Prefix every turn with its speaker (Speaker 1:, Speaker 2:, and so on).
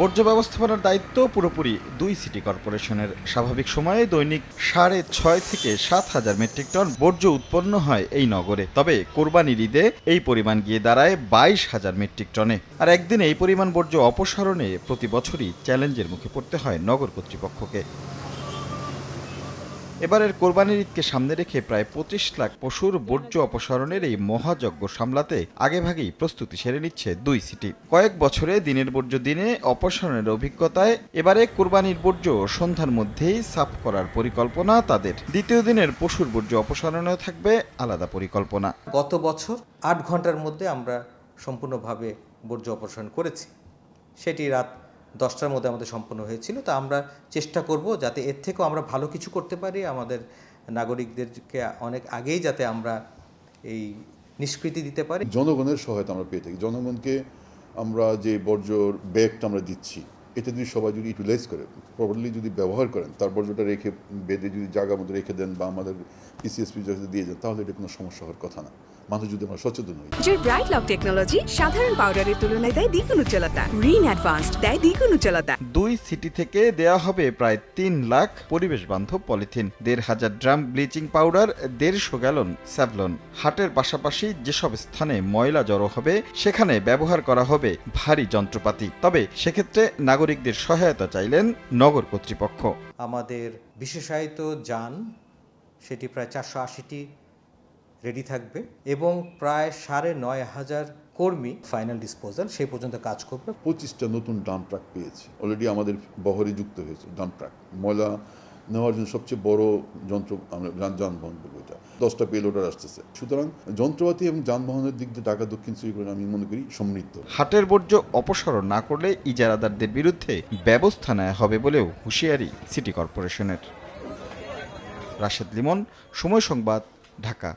Speaker 1: বর্জ্য ব্যবস্থাপনার দায়িত্ব পুরোপুরি দুই সিটি কর্পোরেশনের। স্বাভাবিক সময়ে দৈনিক সাড়ে ছয় থেকে সাত হাজার মেট্রিক টন বর্জ্য উৎপন্ন হয় এই নগরে। তবে কোরবানির ঈদে এই পরিমাণ গিয়ে দাঁড়ায় বাইশ হাজার মেট্রিক টনে। আর একদিন এই পরিমাণ বর্জ্য অপসারণে প্রতি বছরই চ্যালেঞ্জের মুখে পড়তে হয় নগর কর্তৃপক্ষকে। এবারের কোরবানির ঈদকে সামনে রেখে প্রায় পঁচিশ লাখ পশুর বর্জ্য অপসারণের এই মহাযজ্ঞ সামলাতে আগেভাগেই প্রস্তুতি সেরে নিচ্ছে দুই সিটি। কয়েক বছরে দিনের বর্জ্য দিনে অপসারণের অভিজ্ঞতায় এবারে কোরবানির বর্জ্য সন্ধ্যার মধ্যেই সাফ করার পরিকল্পনা তাদের। দ্বিতীয় দিনের পশুর বর্জ্য অপসারণেও থাকবে আলাদা পরিকল্পনা।
Speaker 2: গত বছর আট ঘণ্টার মধ্যে আমরা সম্পূর্ণভাবে বর্জ্য অপসারণ করেছি। সেটি রাত দশটার মধ্যে আমাদের সম্পন্ন হয়েছিল। তা আমরা চেষ্টা করব যাতে এর থেকেও আমরা ভালো কিছু করতে পারি। আমাদের নাগরিকদেরকে অনেক আগেই যাতে আমরা এই নিষ্কৃতি দিতে পারি।
Speaker 3: জনগণের সহায়তা আমরা পেয়ে থাকি। জনগণকে আমরা যে বর্জ্যর ব্যাগটা আমরা দিচ্ছি এটা যদি সবাই যদি ইউটিলাইজ করেন প্রপারলি যদি ব্যবহার করেন তার বর্জ্যটা রেখে বেঁধে যদি জায়গার মধ্যে রেখে দেন বা আমাদের পিসিএসপি যদি দিয়ে যান তাহলে এটা কোনো সমস্যা হওয়ার কথা না। মানুষ যদি আমরা সচেতন হই।
Speaker 4: যে ব্রাইট লক টেকনোলজি সাধারণ পাউডারের তুলনায় দেয় দ্বিগুণ উজ্জ্বলতা। রিন অ্যাডভান্সড দেয় দ্বিগুণ উজ্জ্বলতা।
Speaker 1: দুই সিটি থেকে দেয়া হবে প্রায় তিন লাখ পরিবেশ বান্ধব পলিথিন দেড় হাজার ড্রাম ব্লিচিং পাউডার দেড়শো গ্যালন স্যাভলন হাটের পাশাপাশি যেসব স্থানে ময়লা জড়ো হবে সেখানে ব্যবহার করা হবে ভারী যন্ত্রপাতি। তবে সেক্ষেত্রে নাগরিকদের সহায়তা চাইলেন নগর কর্তৃপক্ষ।
Speaker 2: আমাদের বিশেষায়িত যান সেটি প্রায় চারশো আশিটি রেডি থাকবে এবং প্রায় সাড়ে নয় হাজার কর্মী ফাইনাল ডিসপোজাল সেই পর্যন্ত কাজ করবে।
Speaker 3: পঁচিশটা নতুন ডাম্প ট্রাক পেয়েছে। অলরেডি আমাদের বহরে যুক্ত হয়েছে ডাম্প ট্রাক ময়লা নেওয়ার জন্য সবচেয়ে বড় যন্ত্র আমরা যান- যানবাহন বলব এটা। দশটা পেলোডার আসতেছে। সুতরাং যন্ত্রপাতি এবং যানবাহনের দিক দিয়ে ঢাকা, দক্ষিণ সিটি আমি মনে করি সমৃদ্ধ।
Speaker 1: হাটের বর্জ্য অপসারণ না করলে ইজারাদারদের বিরুদ্ধে ব্যবস্থা নেওয়া হবে বলেও হুঁশিয়ারি সিটি কর্পোরেশনের। রাশেদ লিমন, সময় সংবাদ, ঢাকা।